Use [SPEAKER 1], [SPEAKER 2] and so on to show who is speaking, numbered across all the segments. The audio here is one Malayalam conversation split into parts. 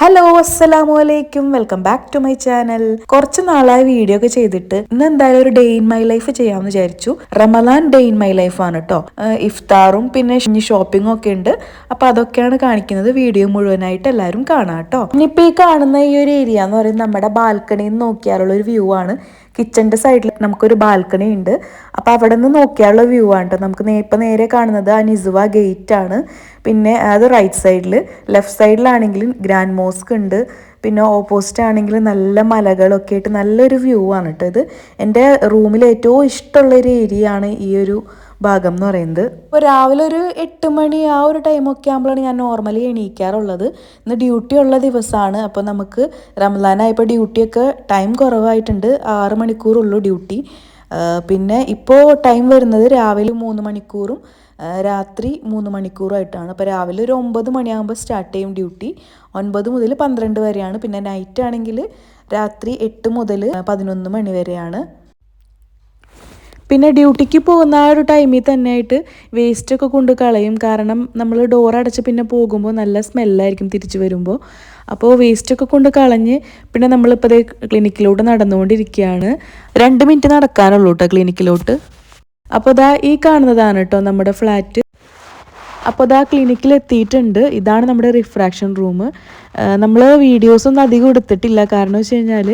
[SPEAKER 1] ഹലോ അസ്സലാമു അലൈക്കും welcome back to my channel കുറച്ച് നാളായി വീഡിയോ ഒക്കെ ചെയ്തിട്ട് ഇന്ന് എന്തായാലും ഒരു ഡേ ഇൻ മൈ ലൈഫ് ചെയ്യാമെന്ന് വിചാരിച്ചു. Ramadan day in my life ആണ് കേട്ടോ ഇഫ്താറും പിന്നെ ഷോപ്പിംഗും ഒക്കെ ഉണ്ട്. അപ്പൊ അതൊക്കെയാണ് കാണിക്കുന്നത്. വീഡിയോ മുഴുവനായിട്ട് എല്ലാവരും കാണാം കേട്ടോ ഇനിയിപ്പോ ഈ കാണുന്ന ഈ ഒരു ഏരിയ എന്ന് പറയുന്നത് നമ്മുടെ ബാൽക്കണിയിൽ നിന്ന് നോക്കിയാലുള്ള ഒരു വ്യൂ ആണ്. കിച്ചന്റെ സൈഡിൽ നമുക്കൊരു ബാൽക്കണി ഉണ്ട്. അപ്പോൾ അവിടെ നിന്ന് നോക്കിയാലുള്ള വ്യൂ ആണ് കേട്ടോ നമുക്ക് ഇപ്പൊ നേരെ കാണുന്നത് ആ നിസുവ ഗേറ്റ് ആണ്. പിന്നെ അത് റൈറ്റ് സൈഡിൽ ലെഫ്റ്റ് സൈഡിലാണെങ്കിൽ ഗ്രാൻഡ് മോസ്ക് ഉണ്ട്. പിന്നെ ഓപ്പോസിറ്റ് ആണെങ്കിൽ നല്ല മലകളൊക്കെ ആയിട്ട് നല്ലൊരു വ്യൂ ആണ് കേട്ടോ ഇത്. എന്റെ റൂമിൽ ഏറ്റവും ഇഷ്ടമുള്ള ഒരു ഏരിയ ആണ് ഈ ഒരു ഭാഗം എന്ന് പറയുന്നത്. ഇപ്പോൾ രാവിലെ ഒരു എട്ട് മണി ആ ഒരു ടൈമൊക്കെ ആകുമ്പോഴാണ് ഞാൻ നോർമലി എണീക്കാറുള്ളത്. ഇന്ന് ഡ്യൂട്ടി ഉള്ള ദിവസമാണ് അപ്പോൾ നമുക്ക് റംലാനായപ്പോൾ ഡ്യൂട്ടിയൊക്കെ ടൈം കുറവായിട്ടുണ്ട്. ആറ് മണിക്കൂറുള്ളൂ ഡ്യൂട്ടി പിന്നെ ഇപ്പോൾ ടൈം വരുന്നത് രാവിലെ മൂന്ന് മണിക്കൂറും രാത്രി മൂന്ന് മണിക്കൂറായിട്ടാണ് അപ്പോൾ രാവിലെ ഒരു ഒമ്പത് മണിയാകുമ്പോൾ സ്റ്റാർട്ട് ചെയ്യും ഡ്യൂട്ടി ഒൻപത് മുതൽ പന്ത്രണ്ട് വരെയാണ്. പിന്നെ നൈറ്റ് ആണെങ്കിൽ രാത്രി എട്ട് മുതൽ പതിനൊന്ന് മണി വരെയാണ്. പിന്നെ ഡ്യൂട്ടിക്ക് പോകുന്ന ആ ഒരു ടൈമിൽ തന്നെ തന്നെയായിട്ട് വേസ്റ്റൊക്കെ കൊണ്ട് കളയും. കാരണം നമ്മൾ ഡോർ അടച്ച് പിന്നെ പോകുമ്പോൾ നല്ല സ്മെല്ലായിരിക്കും തിരിച്ചു വരുമ്പോൾ അപ്പോൾ വേസ്റ്റൊക്കെ കൊണ്ട് കളഞ്ഞ് പിന്നെ നമ്മളിപ്പോൾ അതേ ക്ലിനിക്കിലോട്ട് നടന്നുകൊണ്ടിരിക്കുകയാണ്. രണ്ട് മിനിറ്റ് നടക്കാനുള്ളൂ കേട്ടോ ക്ലിനിക്കിലോട്ട് അപ്പോൾ ഇതാ ഈ കാണുന്നതാണ് കേട്ടോ നമ്മുടെ ഫ്ലാറ്റ് അപ്പോൾ ഇതാ ക്ലിനിക്കിൽ എത്തിയിട്ടുണ്ട് ഇതാണ് നമ്മുടെ റിഫ്രാക്ഷൻ റൂം നമ്മൾ വീഡിയോസൊന്നും അധികം എടുത്തിട്ടില്ല. കാരണം വെച്ച് കഴിഞ്ഞാൽ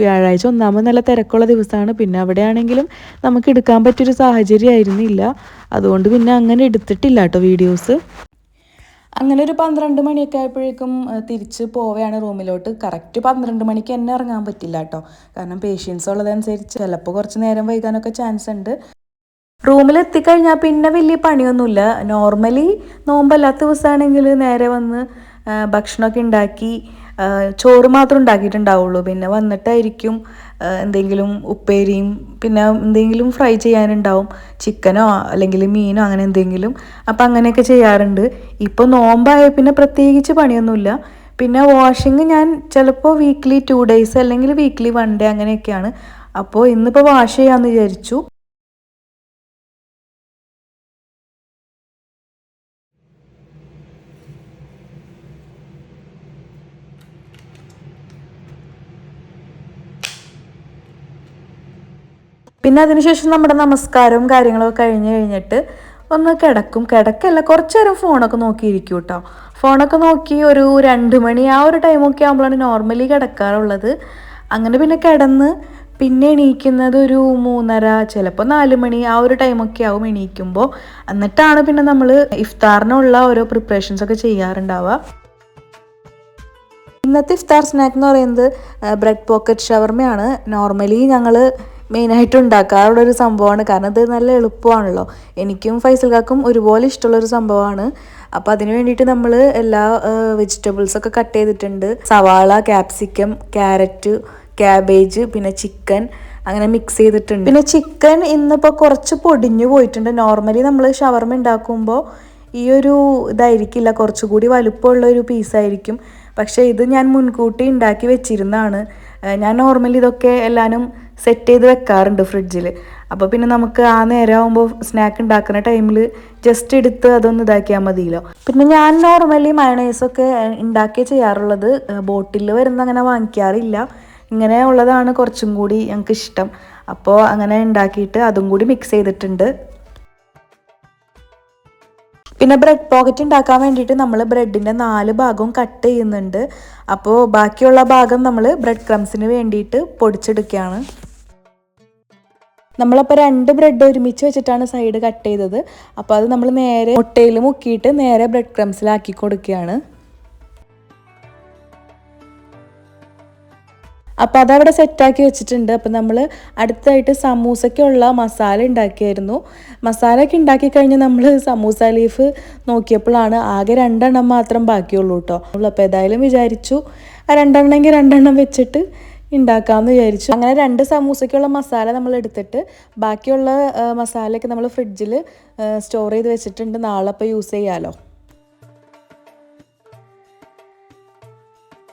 [SPEAKER 1] വ്യാഴാഴ്ച ഒന്നാമത് നല്ല തിരക്കുള്ള ദിവസമാണ് പിന്നെ അവിടെയാണെങ്കിലും നമുക്ക് എടുക്കാൻ പറ്റിയൊരു സാഹചര്യം ആയിരുന്നില്ല അതുകൊണ്ട് പിന്നെ അങ്ങനെ എടുത്തിട്ടില്ല കേട്ടോ വീഡിയോസ് അങ്ങനെ ഒരു പന്ത്രണ്ട് മണിയൊക്കെ ആയപ്പോഴേക്കും തിരിച്ച് പോവുകയാണ് റൂമിലോട്ട്. കറക്റ്റ് പന്ത്രണ്ട് മണിക്ക് എന്നെ ഇറങ്ങാൻ പറ്റില്ല കേട്ടോ. കാരണം പേഷ്യൻസ് ഉള്ളതനുസരിച്ച് ചിലപ്പോൾ കുറച്ച് നേരം വൈകാനൊക്കെ ചാൻസ് ഉണ്ട്. റൂമിൽ എത്തിക്കഴിഞ്ഞാൽ പിന്നെ വലിയ പണിയൊന്നുമില്ല. നോർമലി നോമ്പല്ലാത്ത ദിവസമാണെങ്കിൽ നേരെ വന്ന് ഭക്ഷണമൊക്കെ ഉണ്ടാക്കി ചോറ് മാത്രം ഉണ്ടാക്കിയിട്ടുണ്ടാവുള്ളൂ. പിന്നെ വന്നിട്ടായിരിക്കും എന്തെങ്കിലും ഉപ്പേരിയും പിന്നെ എന്തെങ്കിലും ഫ്രൈ ചെയ്യാനുണ്ടാവും. ചിക്കനോ അല്ലെങ്കിൽ മീനോ അങ്ങനെ എന്തെങ്കിലും. അപ്പം അങ്ങനെയൊക്കെ ചെയ്യാറുണ്ട്. ഇപ്പോൾ നോമ്പായ പിന്നെ പ്രത്യേകിച്ച് പണിയൊന്നുമില്ല. പിന്നെ വാഷിങ് ഞാൻ ചിലപ്പോൾ വീക്ക്ലി ടു ഡേയ്സ് അല്ലെങ്കിൽ വീക്ക്ലി വൺ ഡേ അങ്ങനെയൊക്കെയാണ്. അപ്പോൾ ഇന്നിപ്പോൾ വാഷ് ചെയ്യാമെന്ന് വിചാരിച്ചു. പിന്നെ അതിനുശേഷം നമ്മുടെ നമസ്കാരവും കാര്യങ്ങളൊക്കെ കഴിഞ്ഞ് കഴിഞ്ഞിട്ട് ഒന്ന് കിടക്കും. കിടക്കല്ല കുറച്ച് നേരം ഫോണൊക്കെ നോക്കിയിരിക്കും കേട്ടോ ഫോണൊക്കെ നോക്കി ഒരു രണ്ട് മണി ആ ഒരു ടൈമൊക്കെ ആകുമ്പോഴാണ് നോർമലി കിടക്കാറുള്ളത്. അങ്ങനെ പിന്നെ കിടന്ന് പിന്നെ എണീക്കുന്നത് ഒരു മൂന്നര ചിലപ്പോൾ നാല് മണി ആ ഒരു ടൈമൊക്കെ ആവും എണീക്കുമ്പോൾ. എന്നിട്ടാണ് പിന്നെ നമ്മൾ ഇഫ്താറിനുള്ള ഓരോ പ്രിപ്പറേഷൻസ് ഒക്കെ ചെയ്യാറുണ്ടാവുക. ഇന്നത്തെ ഇഫ്താർ സ്നാക്ക് എന്ന് പറയുന്നത് ബ്രെഡ് പോക്കറ്റ് ഷവർമയാണ് നോർമലി ഞങ്ങൾ മെയിനായിട്ട് ഉണ്ടാക്കാറുള്ള ഒരു സംഭവമാണ്. കാരണം ഇത് നല്ല എളുപ്പമാണല്ലോ. എനിക്കും ഫൈസൽക്കാക്കും ഒരുപോലെ ഇഷ്ടമുള്ളൊരു സംഭവമാണ്. അപ്പോൾ അതിന് വേണ്ടിയിട്ട് നമ്മൾ എല്ലാ വെജിറ്റബിൾസൊക്കെ കട്ട് ചെയ്തിട്ടുണ്ട്. സവാള ക്യാപ്സിക്കം ക്യാരറ്റ് ക്യാബേജ് പിന്നെ ചിക്കൻ അങ്ങനെ മിക്സ് ചെയ്തിട്ടുണ്ട്. പിന്നെ ചിക്കൻ ഇന്നിപ്പോൾ കുറച്ച് പൊടിഞ്ഞു പോയിട്ടുണ്ട്. നോർമലി നമ്മൾ ഷവർമ ഉണ്ടാക്കുമ്പോൾ ഈ ഒരു ഇതായിരിക്കില്ല. കുറച്ചുകൂടി വലുപ്പമുള്ള ഒരു പീസായിരിക്കും പക്ഷേ ഇത് ഞാൻ മുൻകൂട്ടി ഉണ്ടാക്കി വെച്ചിരുന്നതാണ്. ഞാൻ നോർമലി ഇതൊക്കെ എല്ലാവരും സെറ്റ് ചെയ്ത് വെക്കാറുണ്ട് ഫ്രിഡ്ജിൽ അപ്പോൾ പിന്നെ നമുക്ക് ആ നേരം ആകുമ്പോൾ സ്നാക്ക് ഉണ്ടാക്കുന്ന ടൈമിൽ ജസ്റ്റ് എടുത്ത് അതൊന്ന് ഇതാക്കിയാൽ മതിയല്ലോ. പിന്നെ ഞാൻ നോർമലി മയണൈസൊക്കെ ഉണ്ടാക്കി ചെയ്യാറുള്ളത്. ബോട്ടിൽ വരുന്ന അങ്ങനെ വാങ്ങിക്കാറില്ല. ഇങ്ങനെ ഉള്ളതാണ് കുറച്ചും കൂടി ഞങ്ങൾക്ക് ഇഷ്ടം. അപ്പോൾ അങ്ങനെ ഉണ്ടാക്കിയിട്ട് അതും കൂടി മിക്സ് ചെയ്തിട്ടുണ്ട്. പിന്നെ ബ്രെഡ് പോക്കറ്റ് ഉണ്ടാക്കാൻ വേണ്ടിയിട്ട് നമ്മൾ ബ്രെഡിന്റെ നാല് ഭാഗവും കട്ട് ചെയ്യുന്നുണ്ട്. അപ്പോൾ ബാക്കിയുള്ള ഭാഗം നമ്മൾ ബ്രെഡ് ക്രംസിന് വേണ്ടിയിട്ട് പൊടിച്ചെടുക്കുകയാണ്. നമ്മളപ്പോൾ രണ്ട് ബ്രെഡ് ഒരുമിച്ച് വെച്ചിട്ടാണ് സൈഡ് കട്ട് ചെയ്തത്. അപ്പോൾ അത് നമ്മൾ നേരെ മുട്ടയിൽ മുക്കിയിട്ട് നേരെ ബ്രെഡ് ക്രംസിലാക്കി കൊടുക്കുകയാണ്. അപ്പോൾ അതവിടെ സെറ്റാക്കി വെച്ചിട്ടുണ്ട്. അപ്പോൾ നമ്മൾ അടുത്തായിട്ട് സമൂസയ്ക്കുള്ള മസാല ഉണ്ടാക്കിയായിരുന്നു. മസാല ഒക്കെ ഉണ്ടാക്കി കഴിഞ്ഞ് നമ്മൾ സമൂസ ലീഫ് നോക്കിയപ്പോഴാണ് ആകെ രണ്ടെണ്ണം മാത്രം ബാക്കിയുള്ളൂ കേട്ടോ അപ്പോൾ ഏതായാലും വിചാരിച്ചു ആ രണ്ടെണ്ണമെങ്കിൽ രണ്ടെണ്ണം വെച്ചിട്ട് ഉണ്ടാക്കാമെന്ന് വിചാരിച്ചു. അങ്ങനെ രണ്ട് സമൂസയ്ക്കുള്ള മസാല നമ്മൾ എടുത്തിട്ട് ബാക്കിയുള്ള മസാലയൊക്കെ നമ്മൾ ഫ്രിഡ്ജിൽ സ്റ്റോർ ചെയ്ത് വെച്ചിട്ടുണ്ട്. നാളെ അപ്പോൾ യൂസ് ചെയ്യാമല്ലോ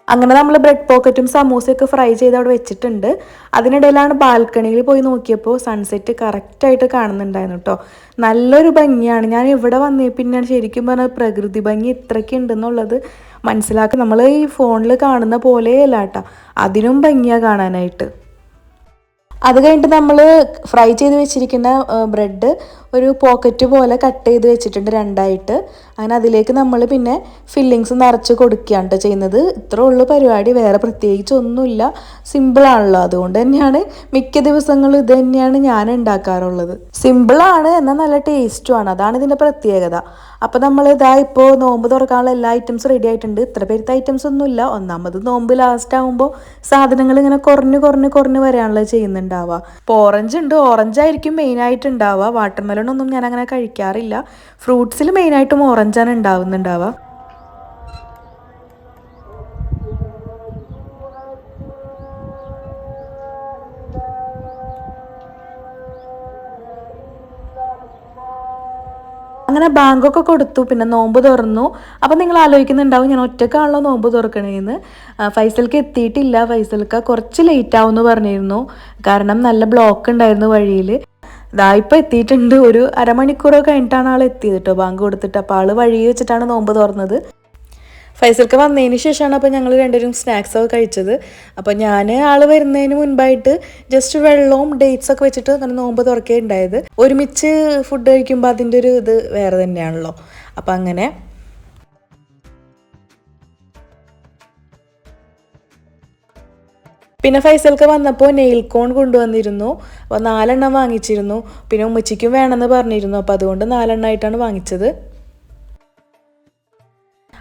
[SPEAKER 1] അങ്ങനെ നമ്മൾ ബ്രെഡ് പോക്കറ്റും സമൂസയൊക്കെ ഫ്രൈ ചെയ്ത് അവിടെ വെച്ചിട്ടുണ്ട്. അതിനിടയിലാണ് ബാൽക്കണിയിൽ പോയി നോക്കിയപ്പോൾ സൺസെറ്റ് കറക്റ്റായിട്ട് കാണുന്നുണ്ടായിരുന്നു കേട്ടോ നല്ലൊരു ഭംഗിയാണ്. ഞാൻ ഇവിടെ വന്നേ പിന്നെ ശരിക്കും പറഞ്ഞാൽ പ്രകൃതി ഭംഗി ഇത്രയ്ക്ക് ഉണ്ടെന്നുള്ളത് മനസ്സിലാക്കി നമ്മൾ ഈ ഫോണിൽ കാണുന്ന പോലെയല്ല കേട്ടോ അതിനും ഭംഗിയാണ് കാണാനായിട്ട്. അത് കഴിഞ്ഞിട്ട് നമ്മൾ ഫ്രൈ ചെയ്ത് വെച്ചിരിക്കുന്ന ബ്രെഡ് ഒരു പോക്കറ്റ് പോലെ കട്ട് ചെയ്ത് വെച്ചിട്ടുണ്ട് രണ്ടായിട്ട്. അങ്ങനെ അതിലേക്ക് നമ്മൾ പിന്നെ ഫില്ലിങ്സ് നിറച്ച് കൊടുക്കുകയാണ് ചെയ്യുന്നത്. ഇത്രേ ഉള്ളൂ പരിപാടി. വേറെ പ്രത്യേകിച്ച് ഒന്നുമില്ല. സിമ്പിളാണല്ലോ അതുകൊണ്ട് തന്നെയാണ് മിക്ക ദിവസങ്ങളും ഇത് തന്നെയാണ് ഞാൻ ഉണ്ടാക്കാറുള്ളത്. സിമ്പിളാണ് എന്നാൽ നല്ല ടേസ്റ്റുമാണ് അതാണ് ഇതിന്റെ പ്രത്യേകത. അപ്പോൾ നമ്മൾ ഇതാ ഇപ്പോൾ നോമ്പ് തുറക്കാനുള്ള എല്ലാ ഐറ്റംസും റെഡി ആയിട്ടുണ്ട്. ഇത്ര പേരുത്തെ ഐറ്റംസ് ഒന്നുമില്ല. ഒന്നാമത് നോമ്പ് ലാസ്റ്റ് ആകുമ്പോൾ സാധനങ്ങൾ ഇങ്ങനെ കുറഞ്ഞ് കുറഞ്ഞ് കുറഞ്ഞ് വരാനുള്ളത് ചെയ്യുന്നുണ്ടാവുക. ഇപ്പോൾ ഓറഞ്ച് ഉണ്ട്. ഓറഞ്ച് ആയിരിക്കും മെയിനായിട്ട് ഉണ്ടാവുക വാട്ടർ മെലൺ ഒന്നും ഞാൻ അങ്ങനെ കഴിക്കാറില്ല. ഫ്രൂട്ട്സിൽ മെയിനായിട്ടും ഓറഞ്ചാണ് ഉണ്ടാവുന്നുണ്ടാവുക. അങ്ങനെ ബാങ്കൊക്കെ കൊടുത്തു പിന്നെ നോമ്പ് തുറന്നു. അപ്പം നിങ്ങൾ ആലോചിക്കുന്നുണ്ടാവും ഞാൻ ഒറ്റക്കാണല്ലോ നോമ്പ് തുറക്കണേന്ന്. ഫൈസൽക്ക് എത്തിയിട്ടില്ല. ഫൈസൽക്ക് കുറച്ച് ലേറ്റ് ആവുമെന്ന് പറഞ്ഞിരുന്നു. കാരണം നല്ല ബ്ലോക്ക് ഉണ്ടായിരുന്നു വഴിയിൽ ഇതാ ഇപ്പം എത്തിയിട്ടുണ്ട്. ഒരു അരമണിക്കൂറൊക്കെ കഴിഞ്ഞിട്ടാണ് ആൾ എത്തിയത് കേട്ടോ ബാങ്ക് കൊടുത്തിട്ട്. അപ്പോൾ ആൾ വഴി വെച്ചിട്ടാണ് നോമ്പ് തുറന്നത്. ഫൈസൽക്ക് വന്നതിന് ശേഷമാണ് അപ്പോൾ ഞങ്ങൾ രണ്ടുപേരും സ്നാക്സ് ഒക്കെ കഴിച്ചത്. അപ്പോൾ ഞാൻ ആൾ വരുന്നതിന് മുൻപായിട്ട് ജസ്റ്റ് വെള്ളവും ഡേറ്റ്സ് ഒക്കെ വെച്ചിട്ട് അങ്ങനെ നോമ്പ് തുറക്കേ ഉണ്ടായത്. ഒരുമിച്ച് ഫുഡ് കഴിക്കുമ്പോൾ അതിന്റെ ഒരു ഇത് വേറെ തന്നെയാണല്ലോ. അപ്പം അങ്ങനെ പിന്നെ ഫൈസൽക്ക് വന്നപ്പോൾ നെയിൽ കോൺ കൊണ്ടുവന്നിരുന്നു. അപ്പോൾ നാലെണ്ണം വാങ്ങിച്ചിരുന്നു. പിന്നെ ഉമ്മച്ചിക്കും വേണമെന്ന് പറഞ്ഞിരുന്നു. അപ്പോൾ അതുകൊണ്ട് നാലെണ്ണമായിട്ടാണ് വാങ്ങിച്ചത്.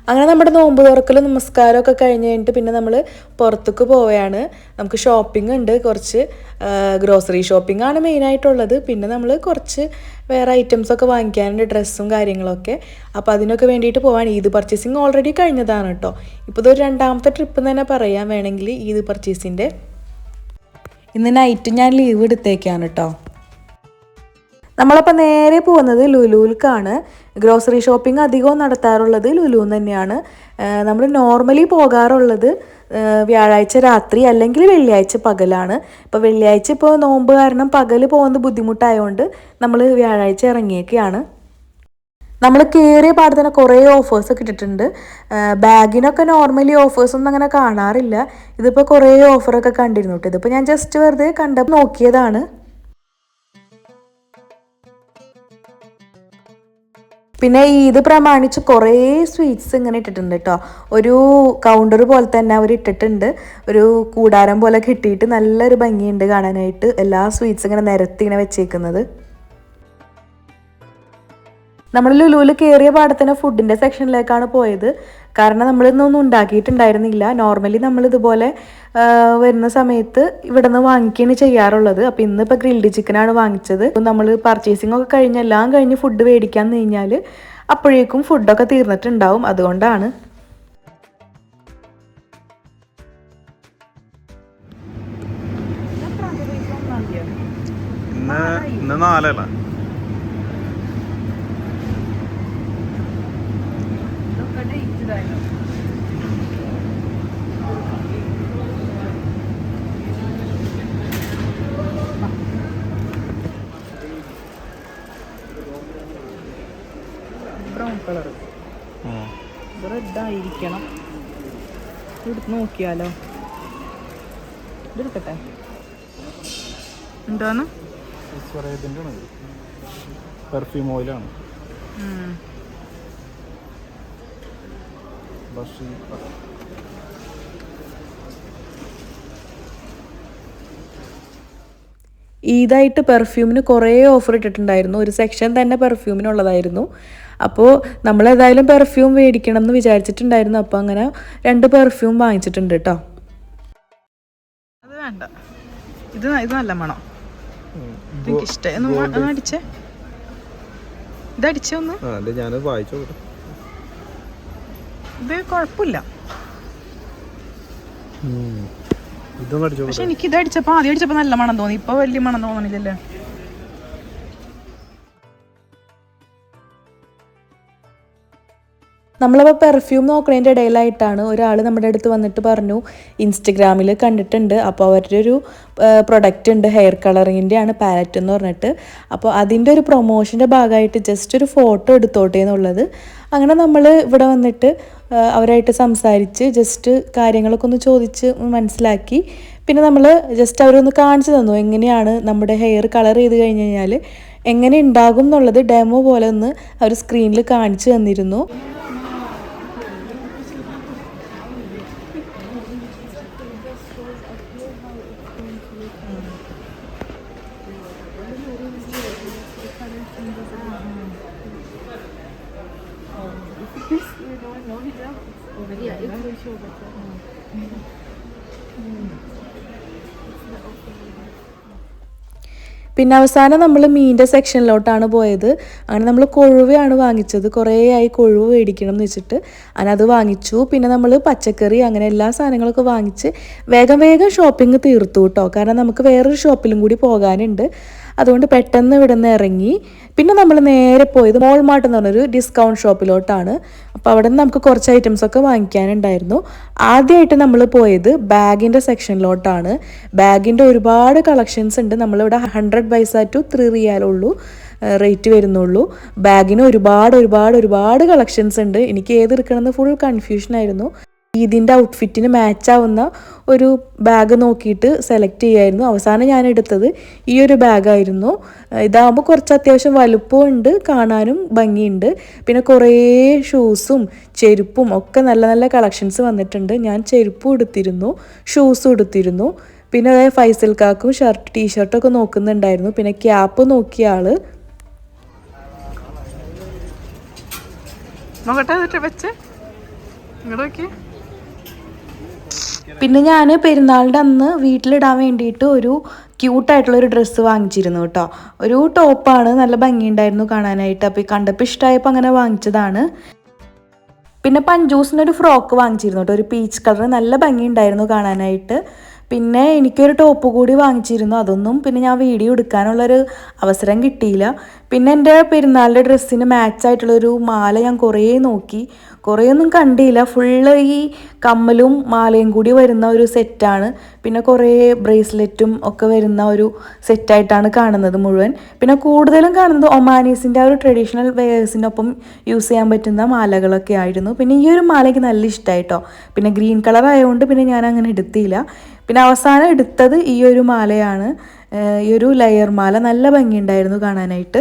[SPEAKER 1] അങ്ങനെ നമ്മുടെ നോമ്പ് തുറക്കലും നമസ്കാരമൊക്കെ കഴിഞ്ഞ് കഴിഞ്ഞിട്ട് പിന്നെ നമ്മൾ പുറത്തേക്ക് പോവുകയാണ്. നമുക്ക് ഷോപ്പിംഗ് ഉണ്ട്. കുറച്ച് ഗ്രോസറി ഷോപ്പിംഗ് ആണ് മെയിനായിട്ടുള്ളത് പിന്നെ നമ്മൾ കുറച്ച് വേറെ ഐറ്റംസൊക്കെ വാങ്ങിക്കാനുണ്ട് ഡ്രസ്സും കാര്യങ്ങളൊക്കെ. അപ്പോൾ അതിനൊക്കെ വേണ്ടിയിട്ട് പോവാണ്. ഈദ് പർച്ചേസിങ് ഓൾറെഡി കഴിഞ്ഞതാണ് കേട്ടോ. ഇപ്പോൾ ഇതൊരു രണ്ടാമത്തെ ട്രിപ്പ് എന്ന് തന്നെ പറയാൻ വേണമെങ്കിൽ ഈദ് പർച്ചേസിന്റെ ഇന്ന് നൈറ്റ് ഞാൻ ലീവ് എടുത്തേക്കാണ് കേട്ടോ. നമ്മളപ്പോൾ നേരെ പോകുന്നത് ലുലുവിൽക്കാണ്. ഗ്രോസറി ഷോപ്പിംഗ് അധികവും നടത്താറുള്ളത് ലുലുവിൽ തന്നെയാണ്. നമ്മൾ നോർമലി പോകാറുള്ളത് വ്യാഴാഴ്ച രാത്രി അല്ലെങ്കിൽ വെള്ളിയാഴ്ച പകലാണ്. ഇപ്പോൾ വെള്ളിയാഴ്ച ഇപ്പോൾ നോമ്പ് കാരണം പകൽ പോകുന്നത് ബുദ്ധിമുട്ടായതുകൊണ്ട് നമ്മൾ വ്യാഴാഴ്ച ഇറങ്ങിയൊക്കെയാണ് നമ്മൾ കയറിയ പാട് തന്നെ കുറേ ഓഫേഴ്സ് ഒക്കെ ഇട്ടിട്ടുണ്ട്. ബാഗിനൊക്കെ നോർമലി ഓഫേഴ്സ് ഒന്നും അങ്ങനെ കാണാറില്ല. ഇതിപ്പോൾ കുറേ ഓഫറൊക്കെ കണ്ടിരുന്നു കേട്ടോ. ഇതിപ്പോൾ ഞാൻ ജസ്റ്റ് വെറുതെ കണ്ട നോക്കിയതാണ്. പിന്നെ ഇത് പ്രമാണിച്ച് കുറേ സ്വീറ്റ്സ് ഇങ്ങനെ ഇട്ടിട്ടുണ്ട് കേട്ടോ ഒരു കൗണ്ടർ പോലെ തന്നെ അവർ ഇട്ടിട്ടുണ്ട്. ഒരു കൂടാരം പോലെ കിട്ടിയിട്ട് നല്ലൊരു ഭംഗിയുണ്ട് കാണാനായിട്ട്. എല്ലാ സ്വീറ്റ്സ് ഇങ്ങനെ നിരത്തി ഇങ്ങനെ വെച്ചേക്കുന്നത്. നമ്മൾ ലുലുവിൽ കയറിയ പാടത്തിന് ഫുഡിന്റെ സെക്ഷനിലേക്കാണ് പോയത്. കാരണം നമ്മൾ ഇന്നൊന്നും ഉണ്ടാക്കിയിട്ടുണ്ടായിരുന്നില്ല. നോർമലി നമ്മൾ ഇതുപോലെ വരുന്ന സമയത്ത് ഇവിടെ നിന്ന് വാങ്ങിക്കുകയാണ് ചെയ്യാറുള്ളത്. അപ്പോൾ ഇന്നിപ്പോൾ ഗ്രിൽഡ് ചിക്കനാണ് വാങ്ങിച്ചത്. നമ്മൾ പർച്ചേസിംഗ് ഒക്കെ കഴിഞ്ഞ് എല്ലാം കഴിഞ്ഞ് ഫുഡ് മേടിക്കാൻ കഴിഞ്ഞാൽ അപ്പോഴേക്കും ഫുഡൊക്കെ തീർന്നിട്ടുണ്ടാവും. അതുകൊണ്ടാണ്.
[SPEAKER 2] ഇന്ന് ഇന്ന് നാലല്ല.
[SPEAKER 1] ബ്രൗൺ കളർ റെഡായിരിക്കണം എടുത്ത് നോക്കിയാലോ? ഇതെടുക്കട്ടെ. എന്താണ്?
[SPEAKER 2] പെർഫ്യൂം ഓയിലാണ് ബഷി
[SPEAKER 1] ഈദായിട്ട് പെർഫ്യൂമിന് കുറേ ഓഫർ ഇട്ടിട്ടുണ്ടായിരുന്നു. ഒരു സെക്ഷൻ തന്നെ പെർഫ്യൂമിനുള്ളതായിരുന്നു അപ്പോൾ നമ്മൾ ഏതായാലും പെർഫ്യൂം മേടിക്കണം എന്ന് വിചാരിച്ചിട്ടുണ്ടായിരുന്നു. അപ്പോൾ അങ്ങനെ രണ്ട് പെർഫ്യൂം വാങ്ങിച്ചിട്ടുണ്ട് കേട്ടോ
[SPEAKER 3] അത് വേണ്ട. ഇത് ഇത് നല്ല മണം. എനിക്ക് ഇഷ്ടമായി ഒന്ന് അടിച്ചേ. ഇത് അടിച്ചേ ഒന്ന്
[SPEAKER 2] വായിച്ചു
[SPEAKER 3] ഇത് കുഴപ്പമില്ല. പക്ഷെ എനിക്ക് ഇത് അടിച്ചപ്പോ ആദ്യം അടിച്ചപ്പോ നല്ല മണം തോന്നി. ഇപ്പൊ വലിയ മണം തോന്നണില്ലല്ലേ.
[SPEAKER 1] നമ്മളപ്പോൾ പെർഫ്യൂം നോക്കുന്നതിന്റെ ഇടയിലായിട്ടാണ് ഒരാൾ നമ്മുടെ അടുത്ത് വന്നിട്ട് പറഞ്ഞു ഇൻസ്റ്റഗ്രാമിൽ കണ്ടിട്ടുണ്ട്. അപ്പോൾ അവരുടെ ഒരു പ്രൊഡക്റ്റ് ഉണ്ട് ഹെയർ കളറിങ്ങിന്റെ ആണ് പാലറ്റ് എന്ന് പറഞ്ഞിട്ട്. അപ്പോൾ അതിന്റെ ഒരു പ്രൊമോഷന്റെ ഭാഗമായിട്ട് ജസ്റ്റ് ഒരു ഫോട്ടോ എടുത്തോട്ടെ എന്നുള്ളത്. അങ്ങനെ നമ്മൾ ഇവിടെ വന്നിട്ട് അവരായിട്ട് സംസാരിച്ച് ജസ്റ്റ് കാര്യങ്ങളൊക്കെ ഒന്ന് ചോദിച്ച് മനസ്സിലാക്കി. പിന്നെ നമ്മൾ ജസ്റ്റ് അവരൊന്ന് കാണിച്ചു തന്നു എങ്ങനെയാണ് നമ്മുടെ ഹെയർ കളർ ചെയ്ത് കഴിഞ്ഞ് കഴിഞ്ഞാൽ എങ്ങനെ ഉണ്ടാകും എന്നുള്ളത് ഡെമോ പോലെ ഒന്ന് അവർ സ്ക്രീനിൽ കാണിച്ചു തന്നിരുന്നു. പിന്നെ അവസാനം നമ്മൾ മീനിന്റെ സെക്ഷനിലോട്ടാണ് പോയത്. അങ്ങനെ നമ്മൾ കൊഴുവയാണ് വാങ്ങിച്ചത്. കുറേ ആയി കൊഴുവ് മേടിക്കണം എന്ന് വെച്ചിട്ട് അങ്ങനെ അത് വാങ്ങിച്ചു. പിന്നെ നമ്മൾ പച്ചക്കറി അങ്ങനെ എല്ലാ സാധനങ്ങളൊക്കെ വാങ്ങിച്ച് വേഗം വേഗം ഷോപ്പിംഗ് തീർത്തു കേട്ടോ. കാരണം നമുക്ക് വേറൊരു ഷോപ്പിലും കൂടി പോകാനുണ്ട്. അതുകൊണ്ട് പെട്ടെന്ന് ഇവിടെ നിന്ന് ഇറങ്ങി. പിന്നെ നമ്മൾ നേരെ പോയത് മോൾമാർട്ട് എന്ന് പറഞ്ഞൊരു ഡിസ്കൗണ്ട് ഷോപ്പിലോട്ടാണ് അപ്പോൾ അവിടെ നിന്ന് നമുക്ക് കുറച്ച് ഐറ്റംസ് ഒക്കെ വാങ്ങിക്കാനുണ്ടായിരുന്നു. ആദ്യമായിട്ട് നമ്മൾ പോയത് ബാഗിന്റെ സെക്ഷനിലോട്ടാണ് ബാഗിന്റെ ഒരുപാട് കളക്ഷൻസ് ഉണ്ട്. നമ്മളിവിടെ ഹൺഡ്രഡ് പൈസ ടു ത്രീ റിയാലുള്ളൂ റേറ്റ് വരുന്നുള്ളൂ. ബാഗിന് ഒരുപാട് ഒരുപാട് ഒരുപാട് കളക്ഷൻസ് ഉണ്ട്. എനിക്ക് ഏത് എടുക്കണമെന്ന് ഫുൾ കൺഫ്യൂഷൻ ആയിരുന്നു. ഇതിന്റെ ഔട്ട്ഫിറ്റിന് മാച്ച് ആവുന്ന ഒരു ബാഗ് നോക്കിയിട്ട് സെലക്ട് ചെയ്യായിരുന്നു. അവസാനം ഞാൻ എടുത്തത് ഈ ഒരു ബാഗായിരുന്നു ഇതാകുമ്പോൾ കുറച്ച് അത്യാവശ്യം വലുപ്പമുണ്ട് കാണാനും ഭംഗിയുണ്ട്. പിന്നെ കുറേ ഷൂസും ചെരുപ്പും ഒക്കെ നല്ല നല്ല കളക്ഷൻസ് വന്നിട്ടുണ്ട്. ഞാൻ ചെരുപ്പും എടുത്തിരുന്നു ഷൂസും എടുത്തിരുന്നു പിന്നെ അതായത് ഫൈസൽ കാക്കും ഷർട്ട് ടീഷർട്ടൊക്കെ നോക്കുന്നുണ്ടായിരുന്നു. പിന്നെ ക്യാപ്പ് നോക്കിയ ആൾ.
[SPEAKER 3] നോക്കട്ടെ വെച്ച്. ഇങ്ങോട്ട് നോക്കി
[SPEAKER 1] പിന്നെ ഞാൻ പെരുന്നാളിന്റെ അന്ന് വീട്ടിലിടാൻ വേണ്ടിയിട്ട് ഒരു ക്യൂട്ടായിട്ടുള്ള ഒരു ഡ്രസ്സ് വാങ്ങിച്ചിരുന്നു കേട്ടോ. ഒരു ടോപ്പാണ് നല്ല ഭംഗിയുണ്ടായിരുന്നു കാണാനായിട്ട്. അപ്പോൾ കണ്ടപ്പോൾ ഇഷ്ടമായപ്പോൾ അങ്ങനെ വാങ്ങിച്ചതാണ്. പിന്നെ പഞ്ചൂസിനൊരു ഫ്രോക്ക് വാങ്ങിച്ചിരുന്നു കേട്ടോ. ഒരു പീച്ച് കളർ നല്ല ഭംഗിയുണ്ടായിരുന്നു കാണാനായിട്ട്. പിന്നെ എനിക്കൊരു ടോപ്പ് കൂടി വാങ്ങിച്ചിരുന്നു. അതൊന്നും പിന്നെ ഞാൻ വീഡിയോ എടുക്കാനുള്ളൊരു അവസരം കിട്ടിയില്ല. പിന്നെ എന്റെ പെരുന്നാളിന്റെ ഡ്രസ്സിന് മാച്ചായിട്ടുള്ളൊരു മാല ഞാൻ കുറേ നോക്കി. കുറേ ഒന്നും കണ്ടില്ല. ഫുള്ള് ഈ കമ്മലും മാലയും കൂടി വരുന്ന ഒരു സെറ്റാണ് പിന്നെ കുറേ ബ്രേസ്ലെറ്റും ഒക്കെ വരുന്ന ഒരു സെറ്റായിട്ടാണ് കാണുന്നത് മുഴുവൻ. പിന്നെ കൂടുതലും കാണുന്നത് ഒമാനീസിന്റെ ആ ഒരു ട്രഡീഷണൽ വെയേഴ്സിനൊപ്പം യൂസ് ചെയ്യാൻ പറ്റുന്ന മാലകളൊക്കെ ആയിരുന്നു. പിന്നെ ഈ ഒരു മാല എനിക്ക് നല്ല ഇഷ്ടമായിട്ടോ പിന്നെ ഗ്രീൻ കളർ ആയതുകൊണ്ട് പിന്നെ ഞാൻ അങ്ങനെ എടുത്തില്ല. പിന്നെ അവസാനം എടുത്തത് ഈ ഒരു മാലയാണ്. ഈ ഒരു ലെയർ മാല. നല്ല ഭംഗിയുണ്ടായിരുന്നു കാണാനായിട്ട്.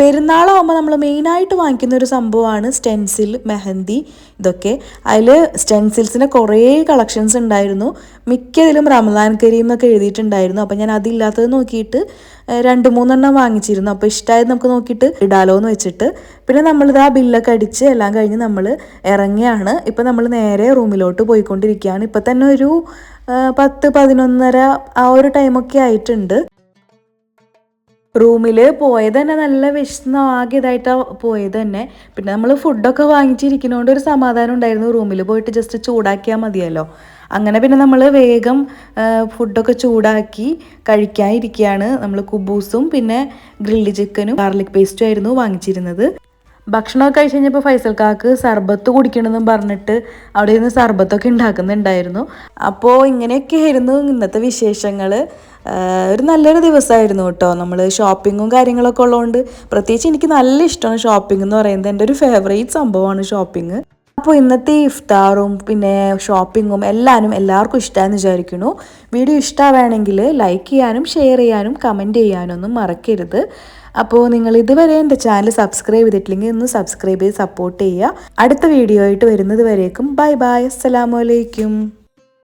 [SPEAKER 1] പെരുന്നാളാകുമ്പോൾ നമ്മൾ മെയിനായിട്ട് വാങ്ങിക്കുന്ന ഒരു സംഭവമാണ് സ്റ്റെൻസിൽ മെഹന്തി ഇതൊക്കെ. അതിൽ സ്റ്റെൻസിൽസിന്റെ കുറേ കളക്ഷൻസ് ഉണ്ടായിരുന്നു. മിക്കതിലും റമദാൻ കരീം എന്നൊക്കെ എഴുതിയിട്ടുണ്ടായിരുന്നു. അപ്പോൾ ഞാൻ അതില്ലാത്തത് നോക്കിയിട്ട് രണ്ട് മൂന്നെണ്ണം വാങ്ങിച്ചിരുന്നു. അപ്പോൾ ഇഷ്ടമായത് നമുക്ക് നോക്കിയിട്ട് ഇടാലോ എന്ന് വെച്ചിട്ട്. പിന്നെ നമ്മളിത് ആ ബില്ലൊക്കെ അടിച്ച് എല്ലാം കഴിഞ്ഞ് നമ്മൾ ഇറങ്ങിയാണ് ഇപ്പം നമ്മൾ നേരെ റൂമിലോട്ട് പോയിക്കൊണ്ടിരിക്കുകയാണ്. ഇപ്പം തന്നെ ഒരു പത്ത് പതിനൊന്നര ആ ഒരു ടൈമൊക്കെ ആയിട്ടുണ്ട്. റൂമിൽ പോയത് തന്നെ നല്ല വിശന്ന് ആകെ പോയത് തന്നെ. പിന്നെ നമ്മൾ ഫുഡൊക്കെ വാങ്ങിച്ചിരിക്കുന്നതുകൊണ്ട് ഒരു സമാധാനം ഉണ്ടായിരുന്നു. റൂമിൽ പോയിട്ട് ജസ്റ്റ് ചൂടാക്കിയാൽ മതിയല്ലോ. അങ്ങനെ പിന്നെ നമ്മൾ വേഗം ഫുഡൊക്കെ ചൂടാക്കി കഴിക്കാനിരിക്കുകയാണ് നമ്മൾ കുബൂസും പിന്നെ ഗ്രില്ല് ചിക്കനും ഗാർലിക് പേസ്റ്റും ആയിരുന്നു വാങ്ങിച്ചിരുന്നത്. ഭക്ഷണമൊക്കെ കഴിച്ച് കഴിഞ്ഞപ്പോൾ ഫൈസൽ കാക്ക് സർബത്ത് കുടിക്കണമെന്നും പറഞ്ഞിട്ട് അവിടെ നിന്ന് സർബത്തൊക്കെ ഉണ്ടാക്കുന്നുണ്ടായിരുന്നു. അപ്പോൾ ഇങ്ങനെയൊക്കെ ആയിരുന്നു ഇന്നത്തെ വിശേഷങ്ങൾ ഒരു നല്ലൊരു ദിവസമായിരുന്നു കേട്ടോ. നമ്മൾ ഷോപ്പിങ്ങും കാര്യങ്ങളൊക്കെ ഉള്ളതുകൊണ്ട് പ്രത്യേകിച്ച് എനിക്ക് നല്ല ഇഷ്ടമാണ് ഷോപ്പിംഗ് എന്ന് പറയുന്നത്. എന്റെ ഒരു ഫേവറേറ്റ് സംഭവമാണ് ഷോപ്പിംഗ് അപ്പോൾ ഇന്നത്തെ ഇഫ്താറും പിന്നെ ഷോപ്പിങ്ങും എല്ലാവരും എല്ലാവർക്കും ഇഷ്ടമായെന്ന് വിചാരിക്കുന്നു. വീഡിയോ ഇഷ്ടമാവുകയാണെങ്കിൽ ലൈക്ക് ചെയ്യാനും ഷെയർ ചെയ്യാനും കമന്റ് ചെയ്യാനൊന്നും മറക്കരുത്. അപ്പോൾ നിങ്ങൾ ഇതുവരെ എന്റെ ചാനൽ സബ്സ്ക്രൈബ് ചെയ്തിട്ടില്ലെങ്കിൽ ഒന്ന് സബ്സ്ക്രൈബ് ചെയ്ത് സപ്പോർട്ട് ചെയ്യുക. അടുത്ത വീഡിയോ ആയിട്ട് വരുന്നത് വരേക്കും. ബൈ ബൈ അസ്സലാമു അലൈക്കും